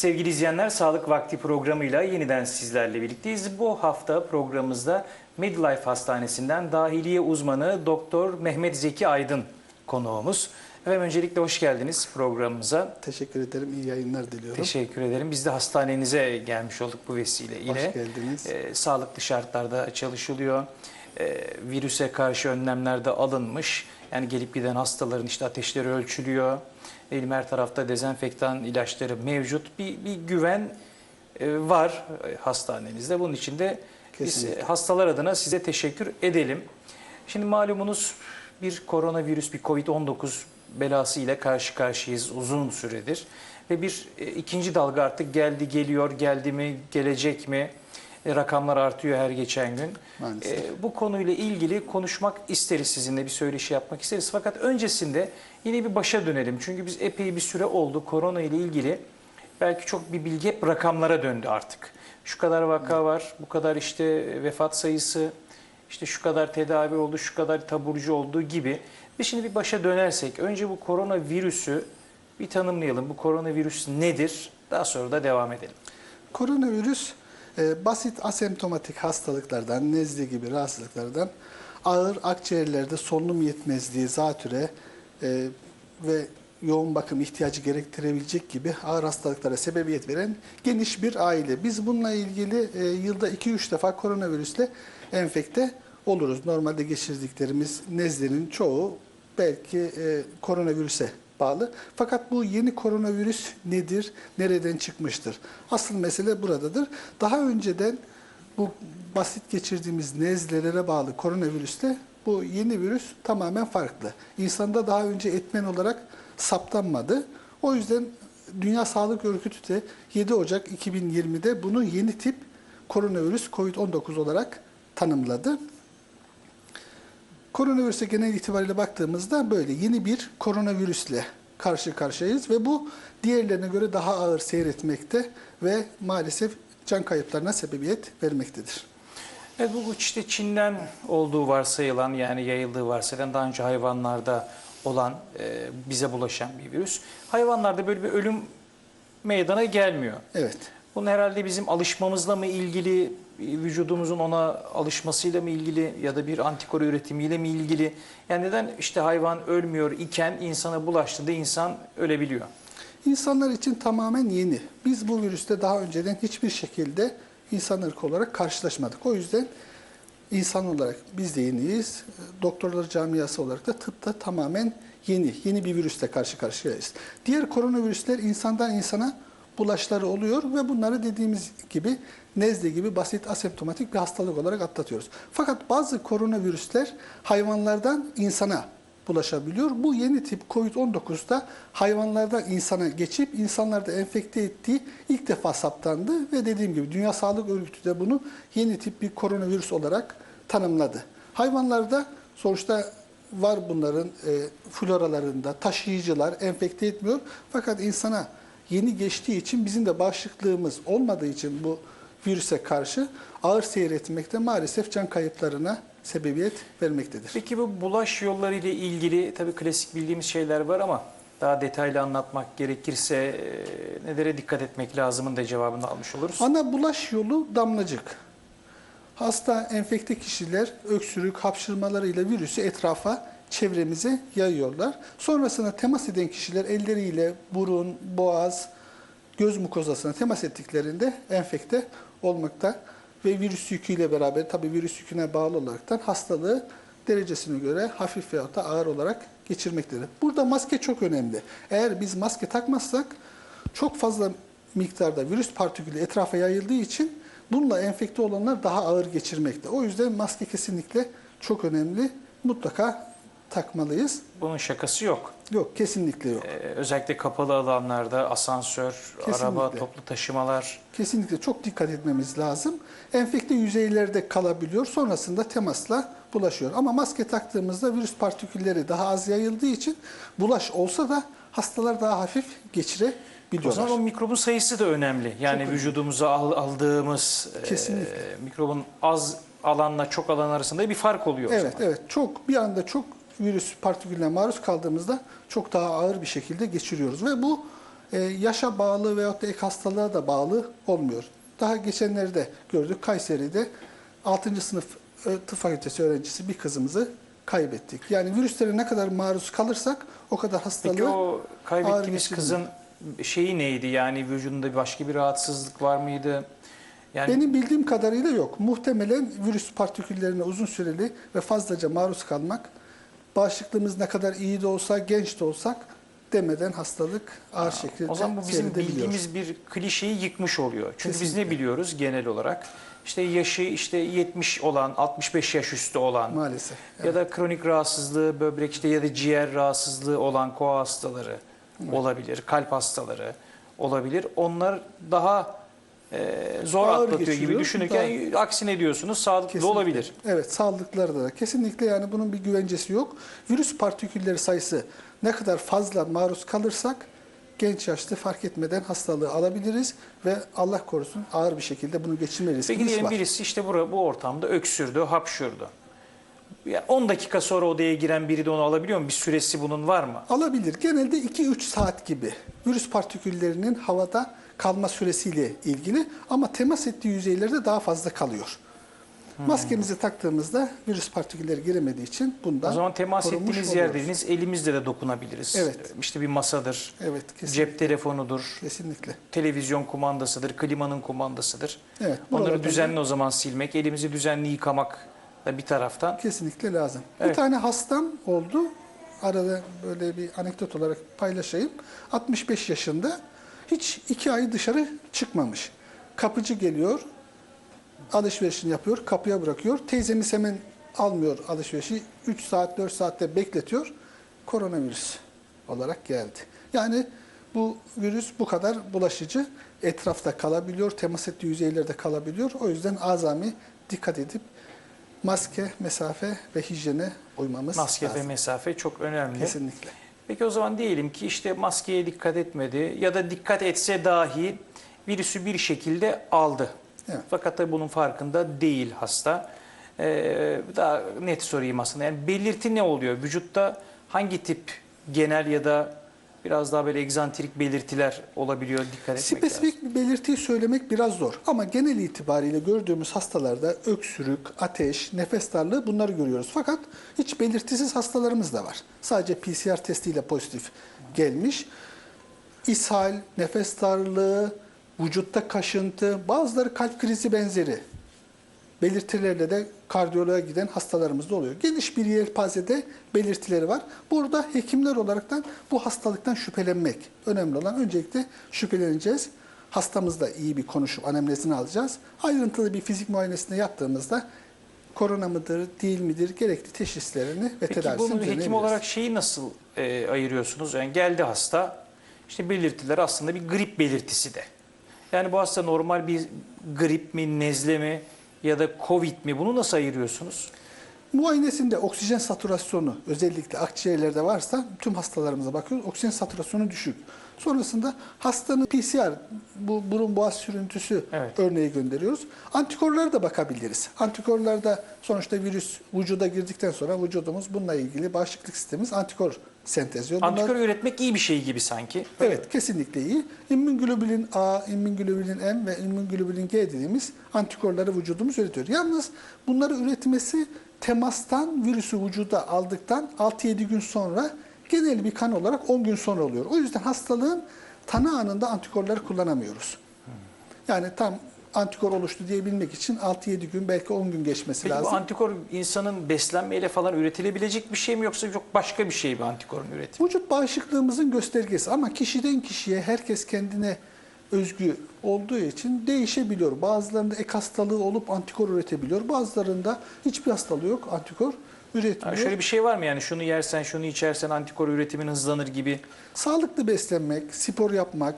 Sevgili izleyenler, Sağlık Vakti programıyla yeniden sizlerle birlikteyiz. Bu hafta programımızda Medlife Hastanesi'nden dahiliye uzmanı Doktor Mehmet Zeki Aydın konuğumuz. Efendim öncelikle hoş geldiniz programımıza. Teşekkür ederim. İyi yayınlar diliyorum. Teşekkür ederim. Biz de hastanenize gelmiş olduk bu vesileyle. Hoş geldiniz. Ee, sağlıklı şartlarda çalışılıyor. Ee, virüse karşı önlemler de alınmış. Yani gelip giden hastaların işte ateşleri ölçülüyor. Elim her tarafta dezenfektan ilaçları mevcut. Bir, bir güven e, var e, hastanenizde. Bunun için de biz Kesinlikle. e, hastalar adına size teşekkür edelim. Şimdi malumunuz bir koronavirüs, bir Covid-19 belası ile karşı karşıyayız uzun süredir. Ve bir e, ikinci dalga artık geldi, geliyor, geldi mi, gelecek mi? E, rakamlar artıyor her geçen gün. Maalesef. E, bu konuyla ilgili konuşmak isteriz sizinle, bir söyleşi yapmak isteriz. Fakat öncesinde yine bir başa dönelim. Çünkü biz epey bir süre oldu korona ile ilgili. Belki çok bir bilgi hep rakamlara döndü artık. Şu kadar vaka var, bu kadar işte vefat sayısı, işte şu kadar tedavi oldu, şu kadar taburcu olduğu gibi. Biz şimdi bir başa dönersek, önce bu koronavirüsü bir tanımlayalım. Bu koronavirüs nedir? Daha sonra da devam edelim. Koronavirüs e, basit asemptomatik hastalıklardan, nezle gibi rahatsızlıklardan ağır akciğerlerde solunum yetmezliği, zatüre e, ve yoğun bakım ihtiyacı gerektirebilecek gibi ağır hastalıklara sebebiyet veren geniş bir aile. Biz bununla ilgili e, yılda 2-3 defa koronavirüsle enfekte oluruz. Normalde geçirdiklerimiz nezlenin çoğu belki e, koronavirüse bağlı. Fakat bu yeni koronavirüs nedir, nereden çıkmıştır? Asıl mesele buradadır. Daha önceden bu basit geçirdiğimiz nezlelere bağlı koronavirüsle bu yeni virüs tamamen farklı. İnsanda daha önce etmen olarak saptanmadı. O yüzden Dünya Sağlık Örgütü de 7 Ocak 2020'de bunu yeni tip koronavirüs COVID-19 olarak tanımladı. Koronavirüse genel itibariyle baktığımızda böyle yeni bir koronavirüsle karşı karşıyayız ve bu diğerlerine göre daha ağır seyretmekte ve maalesef can kayıplarına sebebiyet vermektedir. Evet bu işte Çin'den olduğu varsayılan yani yayıldığı varsayılan daha önce hayvanlarda olan e, bize bulaşan bir virüs. Hayvanlarda böyle bir ölüm meydana gelmiyor. Evet. Bunun herhalde bizim alışmamızla mı ilgili, vücudumuzun ona alışmasıyla mı ilgili ya da bir antikor üretimiyle mi ilgili? Yani neden işte hayvan ölmüyor iken insana bulaştığında insan ölebiliyor? İnsanlar için tamamen yeni. Biz bu virüste daha önceden hiçbir şekilde insan ırkı olarak karşılaşmadık. O yüzden insan olarak biz de yeniyiz. Doktorlar camiası olarak da tıpta tamamen yeni, yeni bir virüsle karşı karşıyayız. Diğer koronavirüsler insandan insana bulaşları oluyor ve bunları dediğimiz gibi nezle gibi basit asemptomatik bir hastalık olarak atlatıyoruz. Fakat bazı koronavirüsler hayvanlardan insana bulaşabiliyor. Bu yeni tip COVID-19'da hayvanlardan insana geçip insanlarda enfekte ettiği ilk defa saptandı ve dediğim gibi Dünya Sağlık Örgütü de bunu yeni tip bir koronavirüs olarak tanımladı. Hayvanlarda sonuçta var bunların e, floralarında taşıyıcılar enfekte etmiyor fakat insana yeni geçtiği için bizim de bağışıklığımız olmadığı için bu virüse karşı ağır seyretmekte maalesef can kayıplarına sebebiyet vermektedir. Peki bu bulaş yolları ile ilgili tabii klasik bildiğimiz şeyler var ama daha detaylı anlatmak gerekirse e, nelere dikkat etmek lazımın da cevabını almış oluruz. Ana bulaş yolu damlacık. Hasta enfekte kişiler öksürük, hapşırmalarıyla virüsü etrafa, çevremize yayıyorlar. Sonrasında temas eden kişiler elleriyle burun, boğaz, göz mukozasına temas ettiklerinde enfekte olmakta ve virüs yüküyle beraber tabi virüs yüküne bağlı olaraktan hastalığı derecesine göre hafif veyahut da ağır olarak geçirmektedir. Burada maske çok önemli. Eğer biz maske takmazsak çok fazla miktarda virüs partikülü etrafa yayıldığı için bununla enfekte olanlar daha ağır geçirmekte. O yüzden maske kesinlikle çok önemli. Mutlaka takmalıyız. Bunun şakası yok. Yok kesinlikle yok. Ee, özellikle kapalı alanlarda asansör, Kesinlikle. araba, toplu taşımalar. Kesinlikle çok dikkat etmemiz lazım. Enfekte yüzeylerde kalabiliyor. Sonrasında temasla bulaşıyor. Ama maske taktığımızda virüs partikülleri daha az yayıldığı için bulaş olsa da hastalar daha hafif O geçirebiliyorlar. zaman o mikrobun sayısı da önemli. Yani önemli. vücudumuza al- aldığımız e, mikrobun az alanla çok alan arasında bir fark oluyor o Evet, evet. Çok bir anda çok virüs partikülüne maruz kaldığımızda çok daha ağır bir şekilde geçiriyoruz ve bu e, yaşa bağlı veyahut da ek hastalığa da bağlı olmuyor. Daha geçenlerde gördük Kayseri'de 6. sınıf e, tıp fakültesi öğrencisi bir kızımızı kaybettik. Yani virüslere ne kadar maruz kalırsak o kadar hastalığı Peki o kaybettiğimiz kızın şeyi neydi? Yani vücudunda başka bir rahatsızlık var mıydı? Yani Benim bildiğim kadarıyla yok. Muhtemelen virüs partiküllerine uzun süreli ve fazlaca maruz kalmak, bağışıklığımız ne kadar iyi de olsa, genç de olsak demeden hastalık ağır şekilde o zaman bu bizim bildiğimiz bir klişeyi yıkmış oluyor. Çünkü biz Kesinlikle. ne biliyoruz genel olarak? İşte yaşı işte 70 olan, 65 yaş üstü olan Maalesef. ya da kronik rahatsızlığı, böbrek işte ya da ciğer rahatsızlığı olan koa hastaları olabilir, kalp hastaları olabilir. Onlar daha e, zor Ağır atlatıyor gibi geçiriyor, düşünürken aksine diyorsunuz sağlıklı Kesinlikle. olabilir. Evet, sağlıkları da. Kesinlikle yani bunun bir güvencesi yok. Virüs partikülleri sayısı ne kadar fazla maruz kalırsak genç yaşta fark etmeden hastalığı alabiliriz ve Allah korusun ağır bir şekilde bunu geçirme Peki riskimiz diyelim var. birisi işte bu, bu ortamda öksürdü, hapşurdu. Ya 10 dakika sonra odaya giren biri de onu alabiliyor mu? Bir süresi bunun var mı? Alabilir. Genelde 2-3 saat gibi virüs partiküllerinin havada kalma süresiyle ilgili ama temas ettiği yüzeylerde daha fazla kalıyor. Hmm. Maskemizi taktığımızda virüs partikülleri giremediği için bundan O zaman temas korunmuş ettiğiniz yer oluyoruz. dediğiniz elimizle de dokunabiliriz. Evet. İşte bir masadır, Evet, kesinlikle. cep telefonudur, Kesinlikle. televizyon kumandasıdır, klimanın kumandasıdır. Evet, Onları düzenli o zaman silmek, elimizi düzenli yıkamak da bir taraftan. Kesinlikle lazım. Evet. Bir tane hastam oldu. Arada böyle bir anekdot olarak paylaşayım. 65 yaşında hiç iki ay dışarı çıkmamış. Kapıcı geliyor, alışverişini yapıyor, kapıya bırakıyor. Teyzemiz hemen almıyor alışverişi. 3 saat, 4 saatte bekletiyor. Koronavirüs olarak geldi. Yani bu virüs bu kadar bulaşıcı. Etrafta kalabiliyor, temas ettiği yüzeylerde kalabiliyor. O yüzden azami dikkat edip maske, mesafe ve hijyene uymamız Maske lazım. ve mesafe çok önemli. Kesinlikle. Peki o zaman diyelim ki işte maskeye dikkat etmedi ya da dikkat etse dahi virüsü bir şekilde aldı. Evet. Fakat tabii bunun farkında değil hasta. Ee, daha net sorayım aslında. Yani belirti ne oluyor? Vücutta hangi tip genel ya da biraz daha böyle egzantrik belirtiler olabiliyor dikkat etmek lazım. Spesifik bir belirtiyi söylemek biraz zor. Ama genel itibariyle gördüğümüz hastalarda öksürük, ateş, nefes darlığı bunları görüyoruz. Fakat hiç belirtisiz hastalarımız da var. Sadece PCR testiyle pozitif gelmiş. İshal, nefes darlığı, vücutta kaşıntı, bazıları kalp krizi benzeri belirtilerle de kardiyoloğa giden hastalarımız da oluyor. Geniş bir yelpazede belirtileri var. Burada hekimler olaraktan bu hastalıktan şüphelenmek önemli olan. Öncelikle şüpheleneceğiz. Hastamızla iyi bir konuşup anemnezini alacağız. Ayrıntılı bir fizik muayenesine yaptığımızda korona mıdır, değil midir gerekli teşhislerini ve Peki tedavisini bunu hekim olarak şeyi nasıl e, ayırıyorsunuz? Yani geldi hasta, işte belirtiler aslında bir grip belirtisi de. Yani bu hasta normal bir grip mi, nezle mi ya da covid mi? Bunu nasıl ayırıyorsunuz? Muayenesinde oksijen satürasyonu özellikle akciğerlerde varsa tüm hastalarımıza bakıyoruz. Oksijen satürasyonu düşük. Sonrasında hastanın PCR, bu burun boğaz sürüntüsü Evet. örneği gönderiyoruz. Antikorlara da bakabiliriz. Antikorlarda sonuçta virüs vücuda girdikten sonra vücudumuz bununla ilgili bağışıklık sistemimiz antikor sentezliyor. Bunlar- Antikor üretmek iyi bir şey gibi sanki. Evet kesinlikle iyi. İmmünoglobulin A, immünoglobulin M ve immünoglobulin G dediğimiz antikorları vücudumuz üretiyor. Yalnız bunları üretmesi temastan virüsü vücuda aldıktan 6-7 gün sonra genel bir kan olarak 10 gün sonra oluyor. O yüzden hastalığın tanı anında antikorları kullanamıyoruz. Yani tam antikor oluştu diyebilmek için 6-7 gün belki 10 gün geçmesi Peki lazım. bu antikor insanın beslenmeyle falan üretilebilecek bir şey mi yoksa çok başka bir şey mi antikorun üretimi? Vücut bağışıklığımızın göstergesi ama kişiden kişiye herkes kendine özgü olduğu için değişebiliyor. Bazılarında ek hastalığı olup antikor üretebiliyor. Bazılarında hiçbir hastalığı yok, antikor üretmiyor. Yani şöyle bir şey var mı yani şunu yersen şunu içersen antikor üretimin hızlanır gibi? Sağlıklı beslenmek, spor yapmak,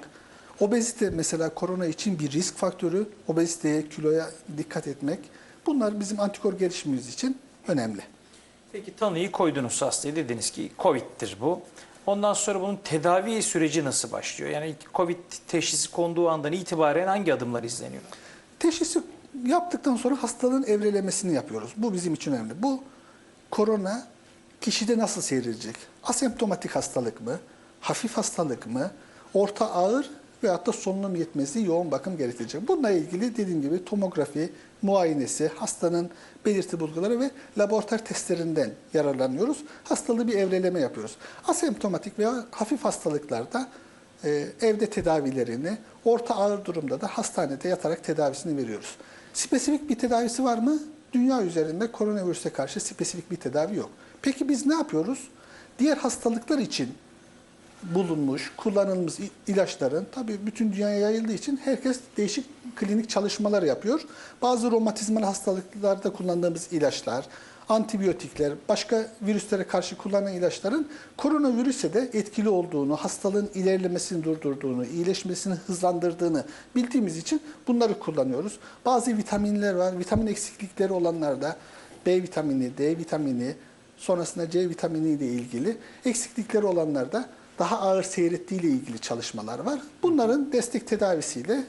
obezite mesela korona için bir risk faktörü. Obeziteye, kiloya dikkat etmek. Bunlar bizim antikor gelişimimiz için önemli. Peki tanıyı koydunuz hastaya dediniz ki Covid'dir bu. Ondan sonra bunun tedavi süreci nasıl başlıyor? Yani Covid teşhisi konduğu andan itibaren hangi adımlar izleniyor? Teşhisi yaptıktan sonra hastalığın evrelemesini yapıyoruz. Bu bizim için önemli. Bu korona kişide nasıl seyredecek? Asemptomatik hastalık mı? Hafif hastalık mı? orta ağır veyahut da solunum yetmezliği yoğun bakım gerektirecek. Bununla ilgili dediğim gibi tomografi, muayenesi, hastanın belirti bulguları ve laboratuvar testlerinden yararlanıyoruz. Hastalığı bir evreleme yapıyoruz. Asemptomatik veya hafif hastalıklarda e, evde tedavilerini, orta ağır durumda da hastanede yatarak tedavisini veriyoruz. Spesifik bir tedavisi var mı? Dünya üzerinde koronavirüse karşı spesifik bir tedavi yok. Peki biz ne yapıyoruz? Diğer hastalıklar için bulunmuş, kullanılmış ilaçların tabii bütün dünyaya yayıldığı için herkes değişik klinik çalışmalar yapıyor. Bazı romatizmal hastalıklarda kullandığımız ilaçlar, antibiyotikler, başka virüslere karşı kullanılan ilaçların koronavirüse de etkili olduğunu, hastalığın ilerlemesini durdurduğunu, iyileşmesini hızlandırdığını bildiğimiz için bunları kullanıyoruz. Bazı vitaminler var. Vitamin eksiklikleri olanlarda B vitamini, D vitamini, sonrasında C vitamini ile ilgili eksiklikleri olanlarda daha ağır seyrettiği ile ilgili çalışmalar var. Bunların destek tedavisiyle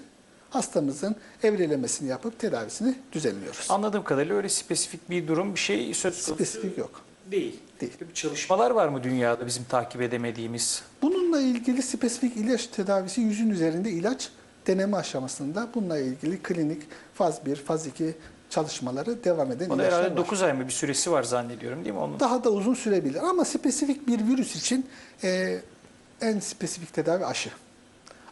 hastamızın evrelemesini yapıp tedavisini düzenliyoruz. Anladığım kadarıyla öyle spesifik bir durum bir şey söz konusu Spesifik yok. değil. Değil. Çalışmalar var mı dünyada bizim takip edemediğimiz? Bununla ilgili spesifik ilaç tedavisi yüzün üzerinde ilaç deneme aşamasında bununla ilgili klinik faz 1, faz 2 çalışmaları devam eden da ilaçlar herhalde var. 9 ay mı bir süresi var zannediyorum değil mi onun? Daha da uzun sürebilir ama spesifik bir virüs için e, en spesifik tedavi aşı.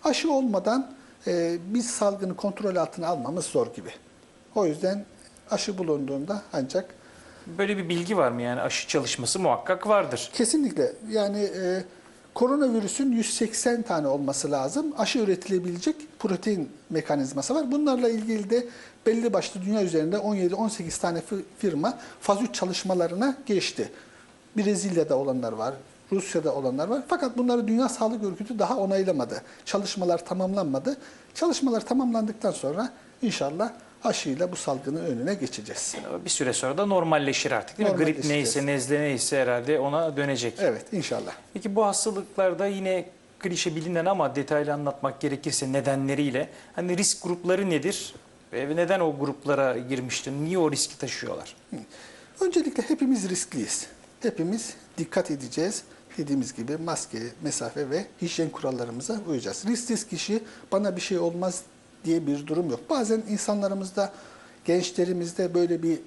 Aşı olmadan e, biz salgını kontrol altına almamız zor gibi. O yüzden aşı bulunduğunda ancak Böyle bir bilgi var mı yani aşı çalışması muhakkak vardır. kesinlikle yani e, koronavirüsün 180 tane olması lazım. Aşı üretilebilecek protein mekanizması var. Bunlarla ilgili de belli başlı dünya üzerinde 17-18 tane fi- firma faz 3 çalışmalarına geçti. Brezilya'da olanlar var, Rusya'da olanlar var. Fakat bunları Dünya Sağlık Örgütü daha onaylamadı. Çalışmalar tamamlanmadı. Çalışmalar tamamlandıktan sonra inşallah aşıyla bu salgının önüne geçeceğiz. Bir süre sonra da normalleşir artık değil mi? Grip neyse, nezle neyse herhalde ona dönecek. Evet inşallah. Peki bu hastalıklarda yine klişe bilinen ama detaylı anlatmak gerekirse nedenleriyle hani risk grupları nedir? Ve neden o gruplara girmiştir? Niye o riski taşıyorlar? Öncelikle hepimiz riskliyiz. Hepimiz dikkat edeceğiz. Dediğimiz gibi maske, mesafe ve hijyen kurallarımıza uyacağız. Risksiz kişi bana bir şey olmaz diye bir durum yok. Bazen insanlarımızda, gençlerimizde böyle bir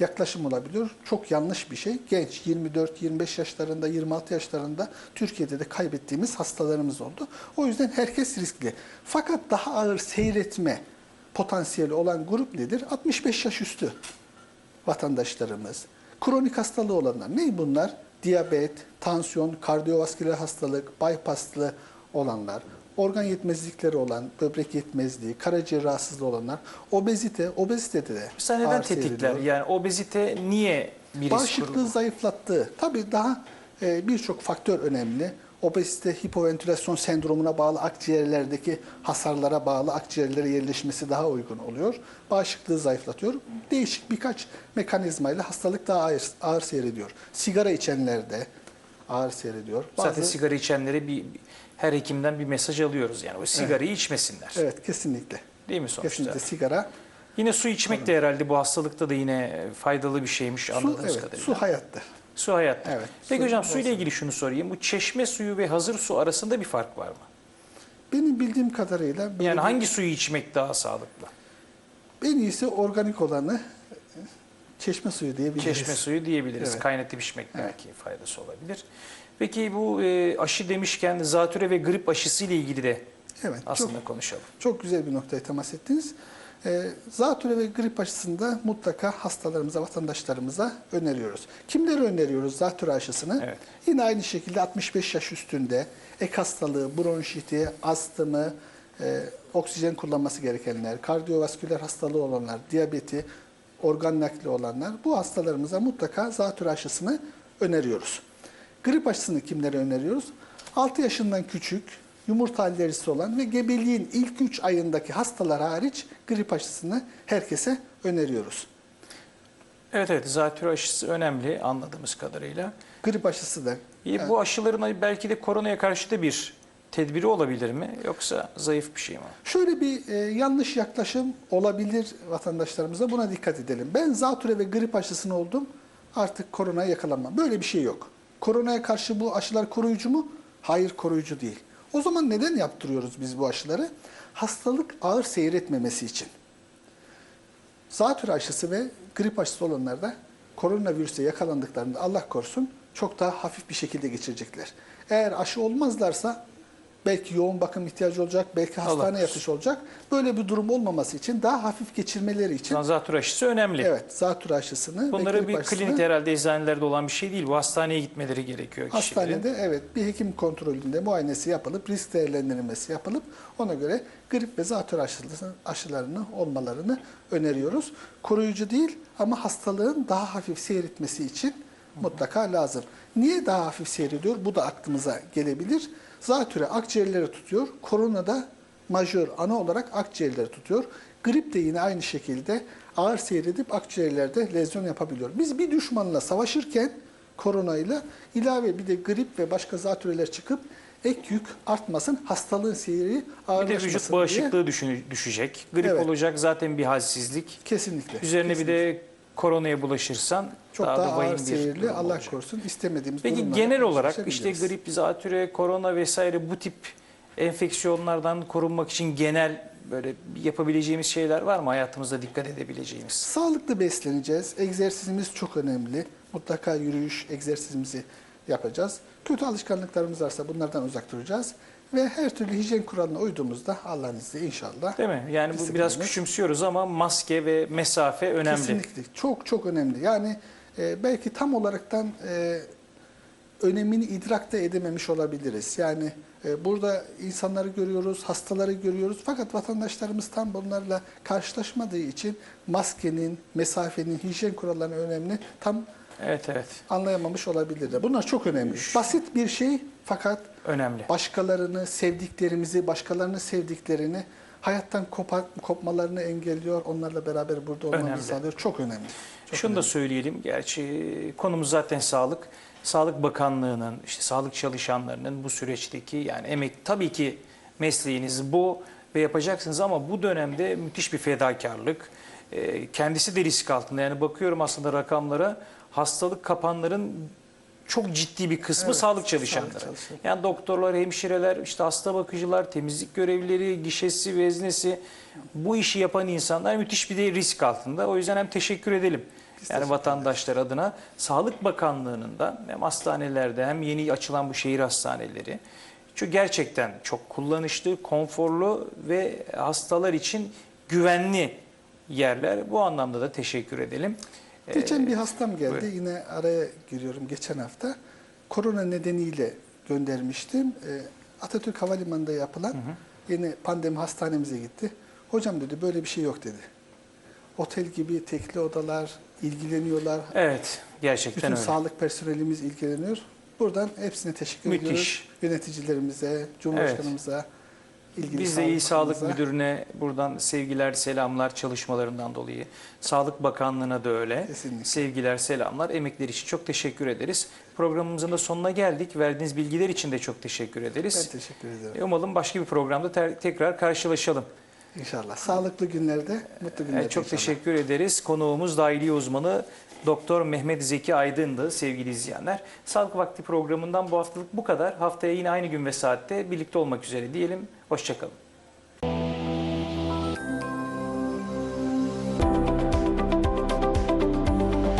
yaklaşım olabiliyor. Çok yanlış bir şey. Genç 24-25 yaşlarında, 26 yaşlarında Türkiye'de de kaybettiğimiz hastalarımız oldu. O yüzden herkes riskli. Fakat daha ağır seyretme potansiyeli olan grup nedir? 65 yaş üstü vatandaşlarımız. Kronik hastalığı olanlar. Ne bunlar? Diyabet, tansiyon, kardiyovasküler hastalık, bypasslı olanlar, organ yetmezlikleri olan, böbrek yetmezliği, karaciğer rahatsızlığı olanlar, obezite, obezitede de Mesela neden ağır tetikler? Yani obezite niye bir risk Bağışıklığı grubu? zayıflattığı. Tabii daha e, birçok faktör önemli. Obezite, hipoventilasyon sendromuna bağlı akciğerlerdeki hasarlara bağlı akciğerlere yerleşmesi daha uygun oluyor. Bağışıklığı zayıflatıyor. Değişik birkaç mekanizmayla hastalık daha ağır, ağır seyrediyor. Sigara içenlerde ağır seyrediyor. Zaten Bazı- sigara içenlere bir her hekimden bir mesaj alıyoruz yani. O sigarayı içmesinler. Evet kesinlikle. Değil mi sonuçta? Kesinlikle sigara. Yine su içmek de herhalde bu hastalıkta da yine faydalı bir şeymiş Su, anladığımız evet, kadarıyla. su hayattır. Su hayatta. Evet, Peki su hocam suyla ilgili şunu sorayım. Bu çeşme suyu ve hazır su arasında bir fark var mı? Benim bildiğim kadarıyla böyle Yani bir- hangi suyu içmek daha sağlıklı? en iyisi organik olanı çeşme suyu diyebiliriz. Çeşme suyu diyebiliriz. Evet. Kaynatıp içmek belki faydası olabilir. Peki bu e, aşı demişken zatüre ve grip aşısı ile ilgili de Evet, aslında çok konuşalım. Çok güzel bir noktaya temas ettiniz. Ee, zatürre ve grip aşısında mutlaka hastalarımıza, vatandaşlarımıza öneriyoruz. Kimlere öneriyoruz zatürre aşısını? Evet. Yine aynı şekilde 65 yaş üstünde ek hastalığı, bronşiti, astımı, e, oksijen kullanması gerekenler, kardiyovasküler hastalığı olanlar, diyabeti, organ nakli olanlar bu hastalarımıza mutlaka zatürre aşısını öneriyoruz. Grip aşısını kimlere öneriyoruz? 6 yaşından küçük, yumurta alerjisi olan ve gebeliğin ilk 3 ayındaki hastalar hariç grip aşısını herkese öneriyoruz. Evet evet zatüre aşısı önemli anladığımız kadarıyla. Grip aşısı da İyi, Bu aşıların belki de koronaya karşı da bir tedbiri olabilir mi? Yoksa zayıf bir şey mi? Şöyle bir e, yanlış yaklaşım olabilir vatandaşlarımıza. Buna dikkat edelim. Ben zatüre ve grip aşısını oldum. Artık koronaya yakalanmam. Böyle bir şey yok. Koronaya karşı bu aşılar koruyucu mu? Hayır koruyucu değil. O zaman neden yaptırıyoruz biz bu aşıları? Hastalık ağır seyretmemesi için. Zatürre aşısı ve grip aşısı olanlarda koronavirüse yakalandıklarında Allah korusun çok daha hafif bir şekilde geçirecekler. Eğer aşı olmazlarsa belki yoğun bakım ihtiyacı olacak, belki Allah hastane korusun. yatışı olacak. Böyle bir durum olmaması için daha hafif geçirmeleri için Zatürre aşısı önemli. evet zatürre aşısını Bunları bir aşısını klinik herhalde eczanelerde olan bir şey değil. Bu hastaneye gitmeleri gerekiyor kişilerin. Hastanede evet bir hekim kontrolünde muayenesi yapılıp risk değerlendirilmesi yapılıp ona göre grip ve zatürre aşısı- aşılarını olmalarını öneriyoruz. Koruyucu değil ama hastalığın daha hafif seyretmesi için mutlaka lazım. Niye daha hafif seyrediyor? Bu da aklımıza gelebilir. Zatürre akciğerleri tutuyor. Korona da majör ana olarak akciğerleri tutuyor. Grip de yine aynı şekilde ağır seyredip akciğerlerde lezyon yapabiliyor. Biz bir düşmanla savaşırken koronayla ilave bir de grip ve başka zatüreler çıkıp ek yük artmasın, hastalığın seyri Bir de ağırlaşmasın vücut diye. bağışıklığı düşün- düşecek. Grip Evet. olacak zaten bir halsizlik. Kesinlikle. Üzerine kesinlikle. bir de koronaya bulaşırsan çok daha, daha, da ağır seyirli Allah olacak. korusun istemediğimiz Peki genel olarak işte grip, zatüre, korona vesaire bu tip enfeksiyonlardan korunmak için genel böyle yapabileceğimiz şeyler var mı hayatımızda dikkat edebileceğimiz? Sağlıklı besleneceğiz. Egzersizimiz çok önemli. Mutlaka yürüyüş, egzersizimizi yapacağız. Kötü alışkanlıklarımız varsa bunlardan uzak duracağız. Ve her türlü hijyen kuralına uyduğumuzda Allah'ın izniyle inşallah. Değil mi? Yani bu biraz küçümsüyoruz ama maske ve mesafe önemli. Kesinlikle. Çok çok önemli. Yani e, belki tam olaraktan e, önemini idrak da edememiş olabiliriz. Yani e, burada insanları görüyoruz, hastaları görüyoruz. Fakat vatandaşlarımız tam bunlarla karşılaşmadığı için maskenin, mesafenin, hijyen kurallarının önemli tam Evet evet. anlayamamış olabilirler. Bunlar çok önemli. Basit bir şey fakat Önemli. başkalarını, sevdiklerimizi, başkalarını sevdiklerini hayattan kopar, kopmalarını engelliyor. Onlarla beraber burada olmamızı Önemli. sağlıyor. Çok önemli. Çok Şunu da önemli. söyleyelim. Gerçi konumuz zaten sağlık. Sağlık Bakanlığı'nın, işte sağlık çalışanlarının bu süreçteki yani emek tabii ki mesleğiniz bu ve yapacaksınız ama bu dönemde müthiş bir fedakarlık. Ee, Kendisi de risk altında. Yani bakıyorum aslında rakamlara hastalık kapanların çok ciddi bir kısmı Evet, sağlık sağlık çalışanları. çalışanları. Yani doktorlar, hemşireler, işte hasta bakıcılar, temizlik görevlileri, gişesi, veznesi bu işi yapan insanlar müthiş bir de risk altında. O yüzden hem teşekkür edelim. Biz Yani vatandaşlar adına Sağlık Bakanlığı'nın da hem hastanelerde hem yeni açılan bu şehir hastaneleri çünkü gerçekten çok kullanışlı, konforlu ve hastalar için güvenli yerler. Bu anlamda da teşekkür edelim. Geçen Ee, bir hastam geldi. buyurun. Yine araya giriyorum geçen hafta. Korona nedeniyle göndermiştim. Ee, Atatürk Havalimanı'nda yapılan yine pandemi hastanemize gitti. Hocam dedi böyle bir şey yok dedi. Otel gibi tekli odalar ilgileniyorlar. Evet, gerçekten Bütün öyle. sağlık personelimiz ilgileniyor. Buradan hepsine teşekkür Müthiş. ediyoruz. Yöneticilerimize, Cumhurbaşkanımıza, ilgili Biz de İl Sağlık. Müdürü'ne buradan sevgiler, selamlar çalışmalarından dolayı. Sağlık Bakanlığı'na da öyle. Kesinlikle. Sevgiler, selamlar. Emekleri için çok teşekkür ederiz. Programımızın da sonuna geldik. Verdiğiniz bilgiler için de çok teşekkür Ben ederiz. teşekkür ederim. E, Umalım başka bir programda tekrar karşılaşalım. İnşallah. Sağlıklı günlerde, mutlu E, günlerde Çok inşallah. teşekkür ederiz. Konuğumuz dahiliye uzmanı Doktor Mehmet Zeki Aydın'dı sevgili izleyenler. Sağlık Vakti programından bu haftalık bu kadar. Haftaya yine aynı gün ve saatte birlikte olmak üzere diyelim. Hoşçakalın.